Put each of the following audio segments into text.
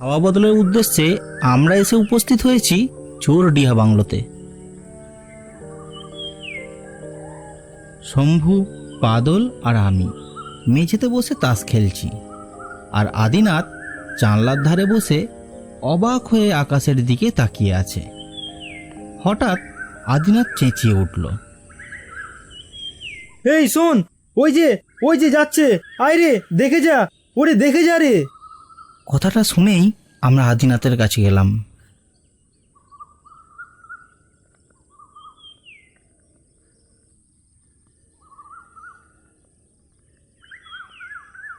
হাওয়া বদলের উদ্দেশ্যে আমরা এসে উপস্থিত হয়েছি চোর ডিহা বাংলোতে। শম্ভু, বাদল আর আমি মেঝেতে বসে তাস খেলছি আর আদিনাথ জানলার ধারে বসে অবাক হয়ে আকাশের দিকে তাকিয়ে আছে। হঠাৎ আদিনাথ চেঁচিয়ে উঠল। এই শোন, ওই যে ওই যে যাচ্ছে। আয় রে, দেখে যা, ওরে দেখে যা রে। কথাটা শুনেই আমরা আদিনাথের কাছে গেলাম।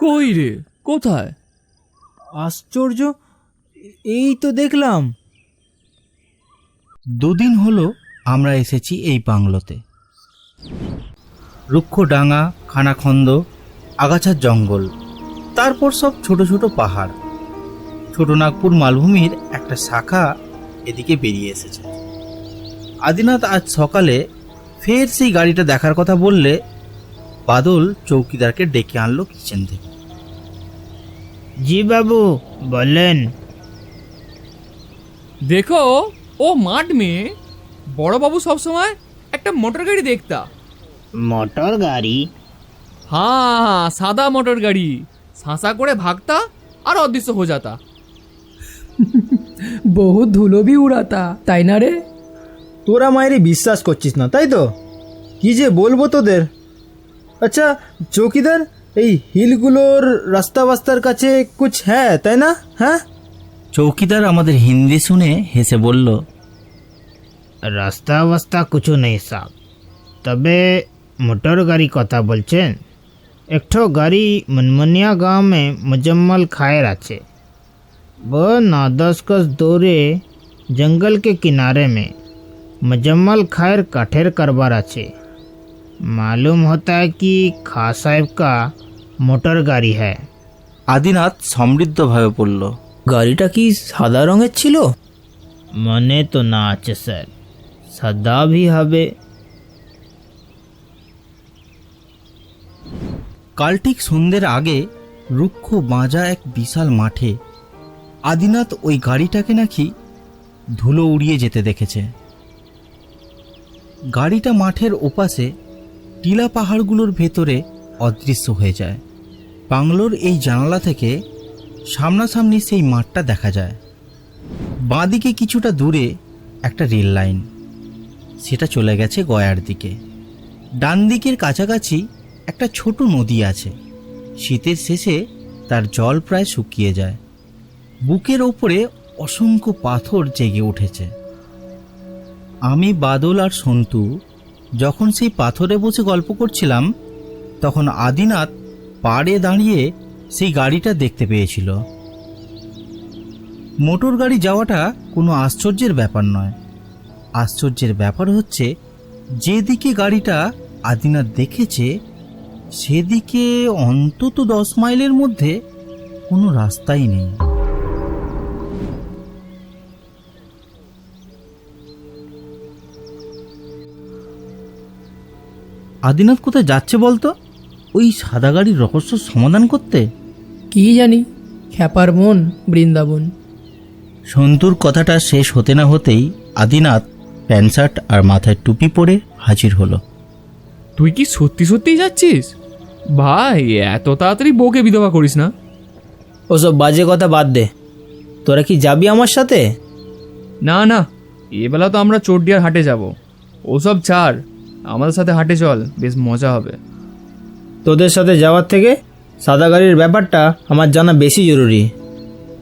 কই রে? কোথায়? আশ্চর্য এই তো দেখলাম। দুদিন হলো আমরা এসেছি এই বাংলোতে। রুক্ষ ডাঙা খানাখন্দ আগাছার জঙ্গল তারপর সব ছোট ছোট পাহাড়। ছোটনাগপুর মালভূমির একটা শাখা এদিকে বেরিয়ে এসেছে। আদিনাথ আজ সকালে ফের সেই গাড়িটা দেখার কথা বললে বাদল চৌকিদারকে ডেকে আনলো কিচেন থেকে। জি বাবু বললেন দেখো ও মাঠ মেয়ে। বড়বাবু সবসময় একটা মোটর গাড়ি দেখতা। মোটর গাড়ি? হ্যাঁ হ্যাঁ সাদা মোটর গাড়ি। সাঁসা করে ভাগতা আর অদৃশ্য হয়ে যাতা। বহু ধুলোবি উড়াতা তাই না রে? তোরা মায়েরই বিশ্বাস করছিস না তাই তো? কি যে বলব তোদের? আচ্ছা চৌকিদার এই হিলগুলোর রাস্তা বাস্তার কাছে কুছ হ্যাঁ তাই না? হ্যাঁ? চৌকিদার আমাদের হিন্দি শুনে হেসে বলল রাস্তা বাস্তা কিছু নেই সাহ তবে মোটর গাড়ি কথা বলছেন। একটো গাড়ি মনমনিয়া গাঁওমে মজম্মল খায়ের আছে। वो नौ दस गज दूरे जंगल के किनारे में मुजम्मल खायर काठेर करबार আছে मालूम होता है कि खा साहब का मोटर गाड़ी है আদিনাথ সমৃদ্ধভাবে পড়ল গাড়িটা কি সাদা রঙের ছিল মনে তো না আছে স্যার সাদা भी হবে কাল ঠিক সন্ধ্যের আগে রুক্ষ বাঁজা এক বিশাল মাঠে আদিনাথ ওই গাড়িটাকে নাকি ধুলো উড়িয়ে যেতে দেখেছে। গাড়িটা মাঠের ওপাশে টিলা পাহাড়গুলোর ভেতরে অদৃশ্য হয়ে যায়। বাংলোর এই জানালা থেকে সামনাসামনি সেই মাঠটা দেখা যায়। বাঁদিকে কিছুটা দূরে একটা রেল লাইন। সেটা চলে গেছে গয়ার দিকে। ডান দিকের কাছাকাছি একটা ছোট নদী আছে। শীতের শেষে তার জল প্রায় শুকিয়ে যায়। বুকের ওপরে অসংখ্য পাথর জেগে উঠেছে। আমি বাদল আর সন্তু যখন সেই পাথরে বসে গল্প করছিলাম, তখন আদিনাথ পাড়ে দাঁড়িয়ে সেই গাড়িটা দেখতে পেয়েছিল। মোটর গাড়ি যাওয়াটা কোনো আশ্চর্যের ব্যাপার নয়। আশ্চর্যের ব্যাপার হচ্ছে, যেদিকে গাড়িটা আদিনাথ দেখেছে, সেদিকে অন্তত দশ মাইলের মধ্যে কোনো রাস্তাই নেই। আদিনাথ কোথায় যাচ্ছে বলতো? ওই সাদা গাড়ির রহস্য সমাধান করতে? কি জানি খ্যাপার মন বৃন্দাবন। সন্তুর কথাটা শেষ হতে না হতেই আদিনাথ প্যান্ট শার্ট আর মাথায় টুপি পরে হাজির হলো। তুই কি সত্যি সত্যিই যাচ্ছিস? ভাই এত তাড়াতাড়ি বউকে বিধবা করিস না। ওসব বাজে কথা বাদ দে। তোরা কি যাবি আমার সাথে? না না এবেলা তো আমরা চোরডিয়ার হাটে যাব। ওসব ছাড় আমাদের সাথে হাটে চল বেশ মজা হবে। তোদের সাথে যাওয়ার থেকে সাদা গাড়ির ব্যাপারটা আমার জানা বেশি জরুরি।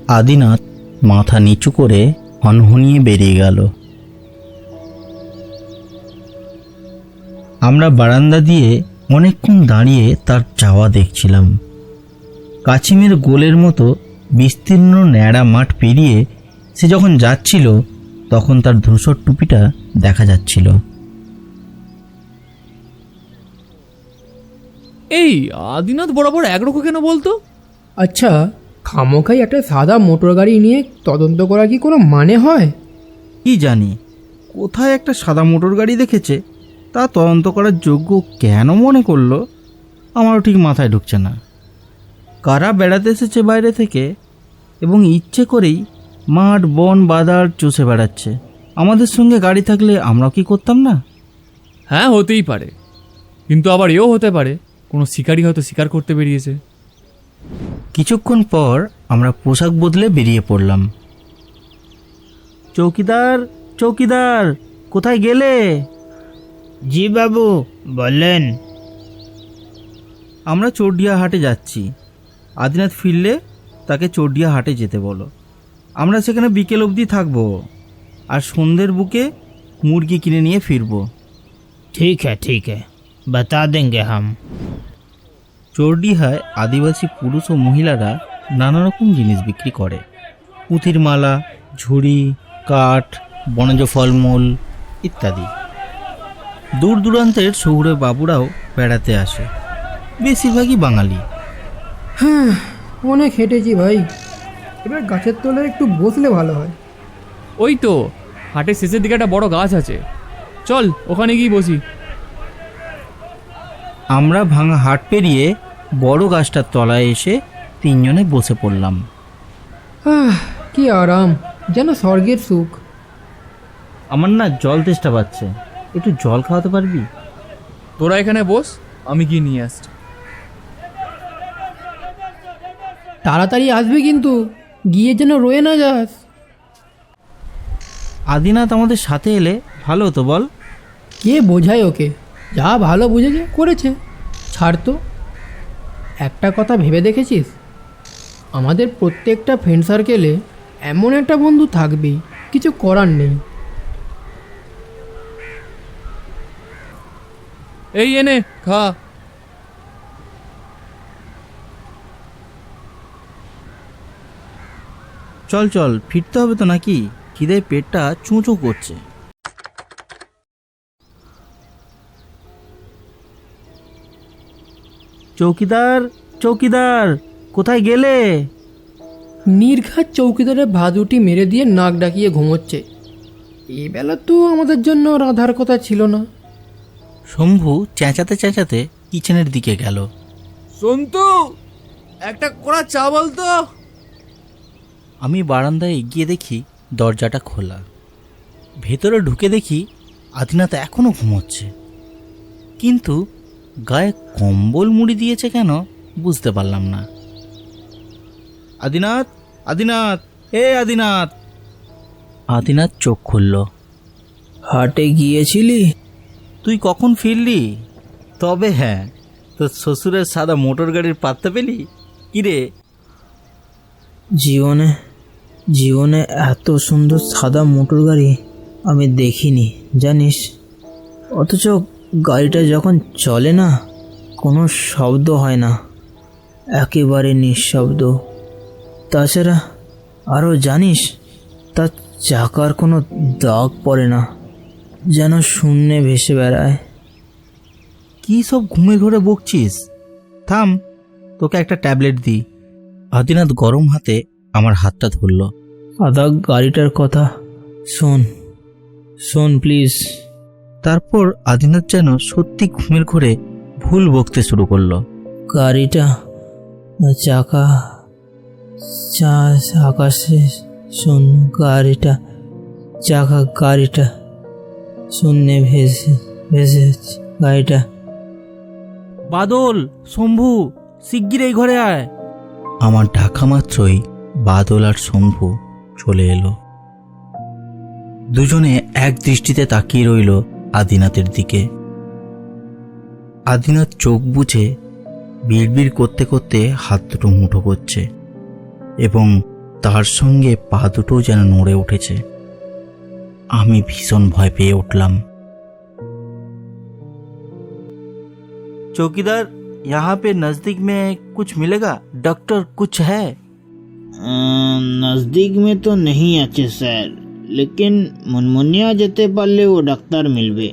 আদিনাথ মাথা নিচু করে হনহনিয়ে বেরিয়ে গেল। আমরা বারান্দা দিয়ে অনেকক্ষণ দাঁড়িয়ে তার যাওয়া দেখছিলাম। কাছিমের গোলের মতো বিস্তীর্ণ ন্যাড়া মাঠ পেরিয়ে সে যখন যাচ্ছিল তখন তার ধূসর টুপিটা দেখা যাচ্ছিল। এই আদিনাথ বরাবর একরকম কেন বলতো? আচ্ছা খামোখাই একটা সাদা মোটর গাড়ি নিয়ে তদন্ত করা কি কোনো মানে হয়? কি জানি কোথায় একটা সাদা মোটর গাড়ি দেখেছে তা তদন্ত করার যোগ্য কেন মনে করল আমারও ঠিক মাথায় ঢুকছে না। কারা বেড়াতে এসেছে বাইরে থেকে এবং ইচ্ছে করেই মাঠ বন বাদার চষে বেড়াচ্ছে আমাদের সঙ্গে গাড়ি থাকলে আমরাও কি করতাম না? হ্যাঁ হতেই পারে কিন্তু আবার এও হতে পারে। কোনো শিকারই হয়তো শিকার করতে বেরিয়েছে। কিছুক্ষণ পর আমরা পোশাক বদলে বেরিয়ে পড়লাম। চৌকিদার চৌকিদার কোথায় গেলে? জি বাবু বললেন। আমরা চোরডিয়া হাটে যাচ্ছি। আদিনাথ ফিরলে তাকে চোরডিয়া হাটে যেতে বলো। আমরা সেখানে বিকেল অবধি থাকব আর সন্ধ্যের বুকে মুরগি কিনে নিয়ে ফিরবো। ঠিক হ্যাঁ ঠিক হ্যাঁ। बता देंगे हम চোরডিহায় আদিবাসী পুরুষ ও মহিলারা নানা রকম জিনিস বিক্রি করে পুঁতির মালা ঝুড়ি কাঠ বনজ ফলমূল ইত্যাদি দূর দূরান্তের শহুরে বাবুরাও বেড়াতে আসে বেশিরভাগই বাঙালি হ্যাঁ অনেক হেঁটেছি ভাই এবার গাছের তলায় একটু বসলে ভালো হয় ওই তো হাটের শেষের দিকে একটা বড় গাছ আছে চল ওখানে গিয়ে বসি আমরা ভাঙা হাট পেরিয়ে বড় গাছটার তলায় এসে তিনজনে বসে পড়লাম। আহ কি আরাম যেন স্বর্গের সুখ। আমার না জল তেষ্টা পাচ্ছে। একটু জল খাওয়াতে পারবি? তোরা এখানে বস আমি গিয়ে নিয়ে আসছি। তাড়াতাড়ি আসবে কিন্তু গিয়ে যেন রয়ে না যাস। আদিনাথ আমাদের সাথে এলে ভালো হতো বল। কে বোঝায় ওকে? যা ভালো বুঝেছে করেছে। ছাড় তো। একটা কথা ভেবে দেখেছিস? আমাদের প্রত্যেকটা ফ্রেন্ড সার্কেলে এমন একটা বন্ধু থাকবেই কিছু করার নেই। এই এনে খা। চল চল ফিরতে হবে তো নাকি? খিদে পেটটা চুঁচো করছে। চৌকিদার চৌকিদার কোথায় গেলে? নির্ঘাত চৌকিদারের ভাদুটি মেরে দিয়ে নাক ডাকিয়ে ঘুমোচ্ছে। এই বেলা তো আমাদের জন্য রাধার কথা ছিল না। শম্ভু চেঁচাতে চেঁচাতে কিচেনের দিকে গেল। সন্তু একটা কড়া চা বলতো আমি বারান্দায় এগিয়ে দেখি দরজাটা খোলা। ভেতরে ঢুকে দেখি আদিনাথ এখনও ঘুমোচ্ছে। কিন্তু গায়ে কম্বল মুড়ি দিয়েছে কেন বুঝতে পারলাম না। আদিনাথ আদিনাথ এ আদিনাথ। আদিনাথ চোখ খুলল। হাটে গিয়েছিলি? তুই কখন ফিরলি? তবে হ্যাঁ তোর শ্বশুরের সাদা মোটর গাড়ির পাত্তা পেলি? কিরে? জীবনে জীবনে এত সুন্দর সাদা মোটর গাড়ি আমি দেখিনি জানিস? অথচ গাড়িটা যখন চলে না কোনো শব্দ হয় না। একেবারে নিঃশব্দ। তাছাড়া আরও জানিস তার চাকার কোনো দাগ পড়ে না যেন শূন্যে ভেসে বেড়ায়। কি সব ঘুমে ঘরে বকছিস? থাম তোকে একটা ট্যাবলেট দিই। আদিনাথ গরম হাতে আমার হাতটা ধরল। আদা গাড়িটার কথা। শোন শোন প্লিজ। তারপর আদিনাথ যেন সত্যি ঘুমের ঘরে ভুল বকতে শুরু করল। গাড়িটা চাকা চা আকাশে শূন্য গাড়িটা চাকা গাড়িটা শূন্যে ভেসে ভেসে গাড়িটা। বাদল শম্ভু শিগগির এই ঘরে আয়। আমার ঢাকা মাত্রই বাদল আর শম্ভু চলে এলো। দুজনে এক দৃষ্টিতে তাকিয়ে রইল আদিনাথের দিকে আদিনাথ চোখ বুঝে বিড়বিড় করতে করতে হাত দুটো মুঠো করছে এবং তার সঙ্গে পা দুটোও যেন নড়ে উঠেছে আমি ভীষণ ভয় পেয়ে উঠলাম चौकीदार यहाँ पे नजदीक में कुछ मिलेगा डॉक्टर कुछ है নজদিক মে তো নেই আছে স্যার লেকিন মুনমুনিয়া যেতে পারলে ও ডাক্তার মিলবে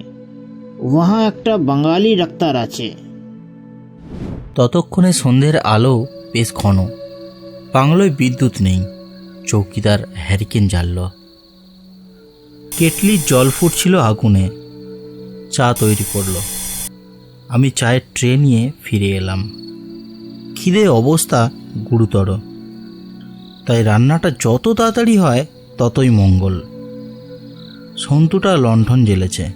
ওহা একটা বাঙালি ডাক্তার আছে ততক্ষণে সন্ধ্যের আলো বেশ ঘন। বাংলোয় বিদ্যুৎ নেই। চৌকিদার হ্যারিকেন জ্বালল। কেটলির জল ফুটছিল আগুনে। চা তৈরি করল। আমি চায়ের ট্রে নিয়ে ফিরে এলাম। খিদে অবস্থা গুরুতর। তাই রান্নাটা যত তাড়াতাড়ি হয় ততই মঙ্গল। সন্তুটা লণ্ঠন জ্বেলেছে।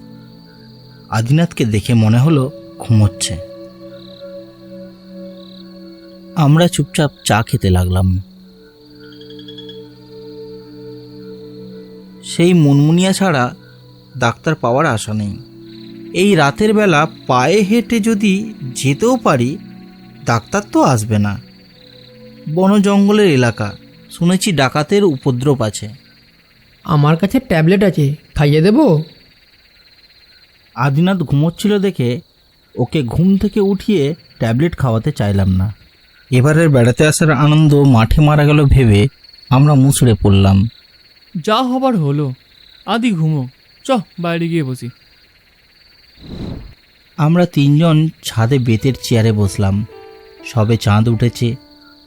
আদিনাথকে দেখে মনে হলো ঘুমোচ্ছে। আমরা চুপচাপ চা খেতে লাগলাম। সেই মুনমুনিয়া ছাড়া ডাক্তার পাওয়ার আশা নেই। এই রাতের বেলা পায়ে হেঁটে যদি যেতেও পারি, ডাক্তার তো আসবে না। বন জঙ্গলের এলাকা, শুনেছি ডাকাতের উপদ্রব আছে। আমার কাছে ট্যাবলেট আছে খাইয়ে দেবো? আদিনাথ ঘুমোচ্ছিল দেখে ওকে ঘুম থেকে উঠিয়ে ট্যাবলেট খাওয়াতে চাইলাম না। এবারের বেড়াতে আসার আনন্দ মাঠে মারা গেল ভেবে আমরা মুচড়ে পড়লাম। যা হবার হলো। আদি ঘুমো। চ বাইরে গিয়ে বসি। আমরা তিনজন ছাদে বেতের চেয়ারে বসলাম। সবে চাঁদ উঠেছে।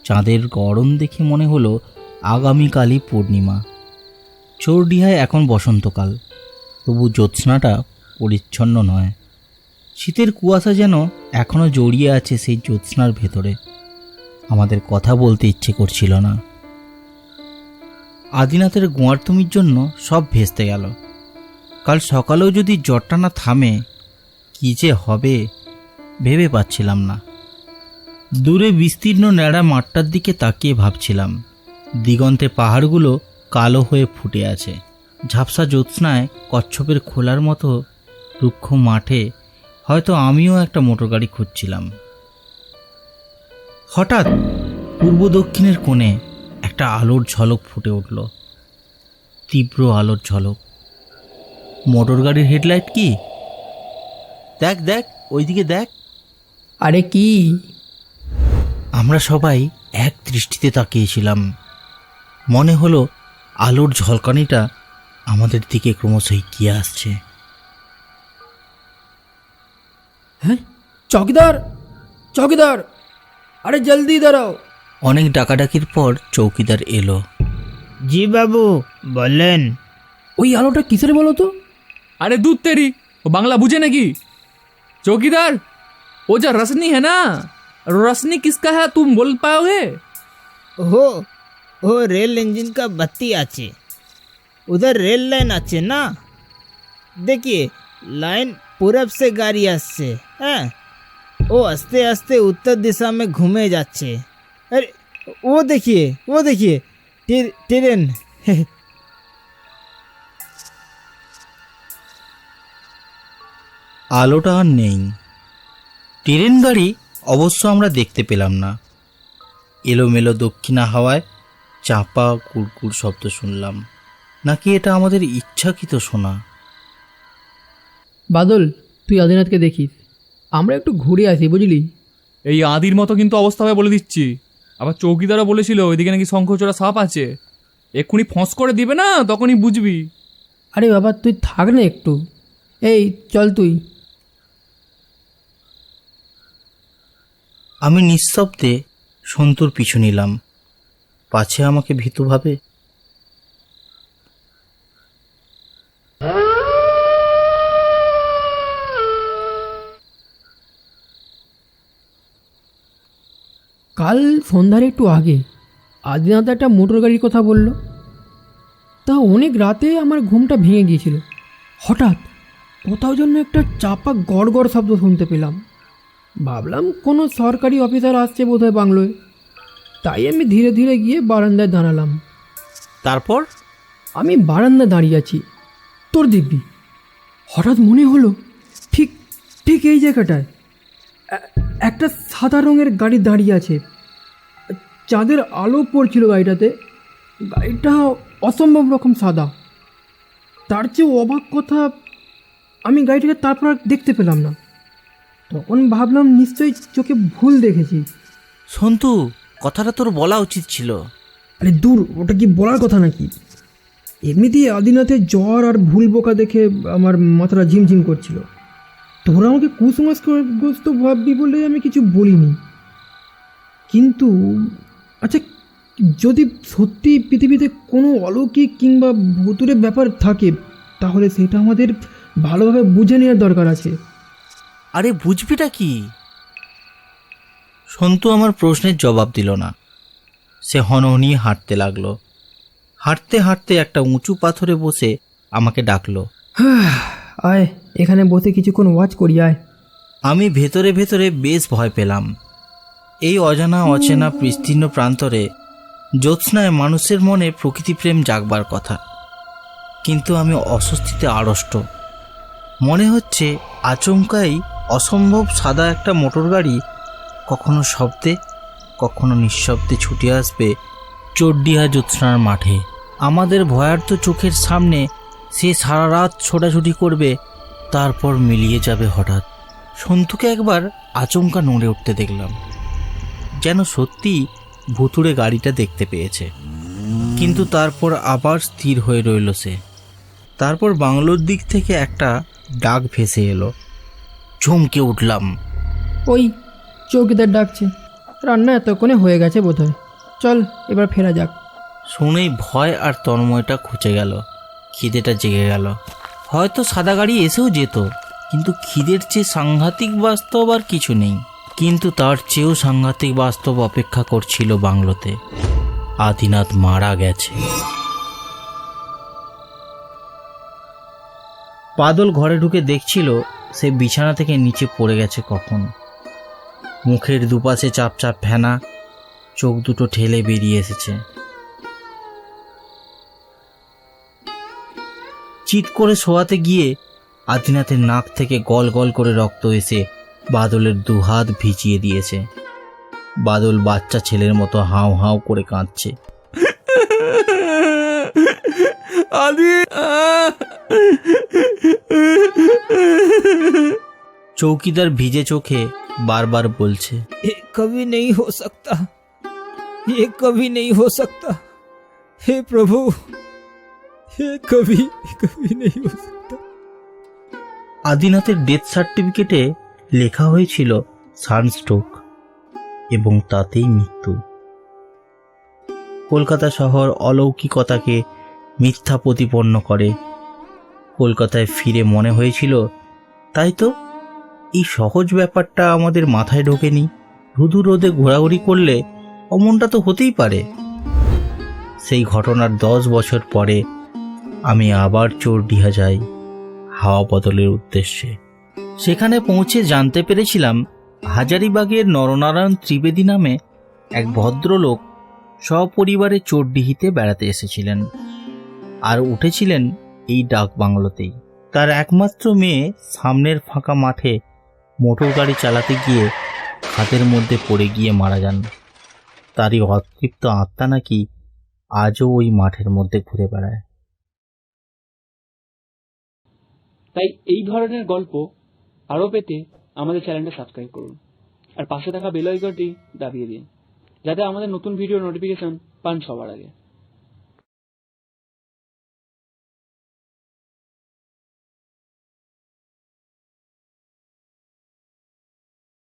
চাঁদের গরম দেখে মনে হলো আগামীকালই পূর্ণিমা। চৌডিহায় এখন বসন্তকাল। তবু জ্যোৎস্নাটা পরিচ্ছন্ন নয়। শীতের কুয়াশা যেন এখনও জড়িয়ে আছে সেই জ্যোৎস্নার ভেতরে। আমাদের কথা বলতে ইচ্ছে করছিল না। আদিনাথের গোয়ার্তমির জন্য সব ভেস্তে গেল। কাল সকালেও যদি জ্বরটা না থামে, কি যে হবে ভেবে পাচ্ছিলাম না। দূরে বিস্তীর্ণ ন্যাড়া মাঠটার দিকে তাকিয়ে ভাবছিলাম। দিগন্তে পাহাড়গুলো কালো হয়ে ফুটে আছে। ঝাপসা জ্যোৎস্নায় কচ্ছপের খোলার মতো রুক্ষ মাঠে হয়তো আমিও একটা মোটরগাড়ি খুঁজছিলাম। হঠাৎ পূর্ব দক্ষিণের কোণে একটা আলোর ঝলক ফুটে উঠল। তীব্র আলোর ঝলক। মোটরগাড়ির হেডলাইট কি? দেখ দেখ ওইদিকে দেখ। আরে কি? আমরা সবাই এক দৃষ্টিতে তাকিয়েছিলাম। মনে হলো আলোর ঝলকানিটা আমাদের দিকে ক্রমশ এগিয়ে আসছে। হ্যাঁ চৌকিদার চৌকিদার আরে জলদি দাঁড়াও। অনেক ডাকাডাকির পর চৌকিদার এলো। জি বাবু বলেন। ওই আলোটা কিসের বলো তো? আরে দুধ তেরি ও বাংলা বুঝে নাকি? চৌকিদার ও যা রশনি হ্যাঁ है কিসকা হ্যাঁ किसका বল পাও হ্যাঁ? হে पाओगे ও রেল ইঞ্জিন কা বাতি আছে উধর রেল লাইন আছে না দেখি লাইন পূরব সে গাড়ি আসছে হ্যাঁ ও আস্তে আস্তে উত্তর দিশা মে ঘুমে যাচ্ছে আরে ও দেখিয়ে ও দেখিয়ে ট্রেন আলোটা আর নেই ট্রেন গাড়ি অবশ্য আমরা দেখতে পেলাম না এলোমেলো দক্ষিণা হাওয়ায় চাপা কুড়কুড় শব্দ শুনলাম। নাকি এটা আমাদের ইচ্ছাকৃত শোনা বাদল তুই আদিনাথকে দেখিস। আমরা একটু ঘুরে আসি বুঝলি? এই আদির মতো কিন্তু অবস্থা হবে বলে দিচ্ছি। আবার চৌকিদারও বলেছিল ওইদিকে নাকি শঙ্খচোরা সাপ আছে। এক্ষুনি ফোঁস করে দিবে না তখনই বুঝবি। আরে বাবা তুই থাক না একটু। এই চল তুই। আমি নিঃশব্দে সন্তুর পিছু নিলাম। পাছে আমাকে ভীতু ভাবে? কাল সন্ধ্যার একটু আগে আদিনাথ একটা মোটর গাড়ির কথা বলল। তা অনেক রাতে আমার ঘুমটা ভেঙে গিয়েছিল। হঠাৎ কোথাও জন্য একটা চাপা গড় গড় শব্দ শুনতে পেলাম। ভাবলাম কোনো সরকারি অফিসার আসছে বোধহয় বাংলোয়। তাই আমি ধীরে ধীরে গিয়ে বারান্দায় দাঁড়ালাম। তারপর? আমি বারান্দায় দাঁড়িয়ে আছি। তোর দিব্যি হঠাৎ মনে হলো ঠিক ঠিক এই জায়গাটায় একটা সাদা রঙের গাড়ি দাঁড়িয়ে আছে। চাঁদের আলো পড়ছিল গাড়িটাতে। গাড়িটা অসম্ভব রকম সাদা। তার চেয়ে অবাক কথা আমি গাড়িটাকে তারপর আর দেখতে পেলাম না। তখন ভাবলাম নিশ্চয়ই চোখে ভুল দেখেছি। সন্তু কথাটা তোর বলা উচিত ছিল। আরে দূর ওটা কি বলার কথা নাকি? এমনিতেই আদিনাথের জ্বর আর ভুল বোকা দেখে আমার মাথাটা ঝিমঝিম করছিল। তোরা আমাকে কুসংস্কারগ্রস্ত ভাববি বলে আমি কিছু বলিনি। কিন্তু আচ্ছা যদি সত্যি পৃথিবীতে কোনো অলৌকিক কিংবা ভুতুরে ব্যাপার থাকে তাহলে সেটা আমাদের ভালোভাবে বুঝে নেওয়ার দরকার আছে। আরে বুঝবিটা কি? সন্তু আমার প্রশ্নের জবাব দিল না। সে হনহনিয়ে হাঁটতে লাগল। হাঁটতে হাঁটতে একটা উঁচু পাথরে বসে আমাকে ডাকলো। আয় এখানে বসে কিছুক্ষণ ওয়াচ করি আয়। আমি ভেতরে ভেতরে বেশ ভয় পেলাম। এই অজানা অচেনা বিস্তীর্ণ প্রান্তরে জ্যোৎস্নায় মানুষের মনে প্রকৃতিপ্রেম জাগবার কথা। কিন্তু আমি অস্বস্তিতে আড়ষ্ট। মনে হচ্ছে আচমকাই অসম্ভব সাদা একটা মোটর গাড়ি কখনো শব্দে, কখনো নিঃশব্দে ছুটে আসবে চড্ডিহা জ্যোৎস্নার মাঠে। আমাদের ভয়ার্থ চোখের সামনে সে সারা রাত ছোটাছুটি করবে, তারপর মিলিয়ে যাবে হঠাৎ। সন্তুকে একবার আচমকা নড়ে উঠতে দেখলাম, যেন সত্যি ভুতুড়ে গাড়িটা দেখতে পেয়েছে। কিন্তু তারপর আবার স্থির হয়ে রইল সে। তারপর বাংলোর দিক থেকে একটা ডাক ভেসে এলো, চমকে উঠলাম। ওই চৌকিদার ডাকছে। রান্না এতক্ষণে হয়ে গেছে বোধহয়। চল, এবার ফেরা যাক। শুনেই ভয় আর তন্ময়টা খুঁজে গেল। খিদেটা জেগে গেল। হয়তো সাদা গাড়ি এসেও যেত, কিন্তু খিদের চেয়ে সাংঘাতিক বাস্তব আর কিছু নেই। কিন্তু তার চেয়েও সাংঘাতিক বাস্তব অপেক্ষা করছিল বাংলোতে। আদিনাথ মারা গেছে। বাদল ঘরে ঢুকে দেখছিল সে বিছানা থেকে নিচে পড়ে গেছে কখন। মুখের দুপাশে চাপ চাপ ফেনা, চোখ দুটো ঠেলে বেরিয়ে এসেছে। চিৎ করে শোয়াতে গিয়ে আদিনাথের নাক থেকে গল গল করে রক্ত এসে বাদলের দুহাত ভিজিয়ে দিয়েছে। বাদল বাচ্চা ছেলের মতো হাউ হাউ করে কাঁদছে। আদি চৌকিদার ভিজে চোখে বারবার বলছে ये कभी नहीं हो सकता ये कभी नहीं हो सकता हे प्रभु ये कभी कभी नहीं हो सकता আদিনাথের ডেথ সার্টিফিকেটে লেখা হয়েছিল সানস্ট্রোক এবং তাতেই মৃত্যু কলকাতা শহর অলৌকিকতাকে মিথ্যা প্রতিপন্ন করে কলকাতায় ফিরে মনে হয়েছিল তাই তো এই সহজ ব্যাপারটা আমাদের মাথায় ঢোকেনি। রুদু রোদে ঘোরাঘুরি করলে অমনটা তো হতেই পারে। সেই ঘটনার দশ বছর পরে আমি আবার চোরডিহা যাই হাওয়া বদলের উদ্দেশ্যে। সেখানে পৌঁছে জানতে পেরেছিলাম হাজারিবাগের নরনারায়ণ ত্রিবেদী নামে এক ভদ্রলোক সপরিবারে চোরডিহিতে বেড়াতে এসেছিলেন আর উঠেছিলেন এই ডাক বাংলোতেই তার একমাত্র মেয়ে সামনের ফাঁকা মাঠে মোটর গাড়ি চালাতে গিয়ে খাতের মধ্যে পড়ে গিয়ে মারা যান। তারই অতৃপ্ত আত্মা নাকি আজও ওই মাঠের মধ্যে ঘুরে বেড়ায়। তাই এই ধরনের গল্প আরও পেতে আমাদের চ্যানেলটা সাবস্ক্রাইব করুন। আর পাশে থাকা বেল দাবিয়ে দিন, যাতে আমাদের নতুন ভিডিও নোটিফিকেশন পান সবার আগে।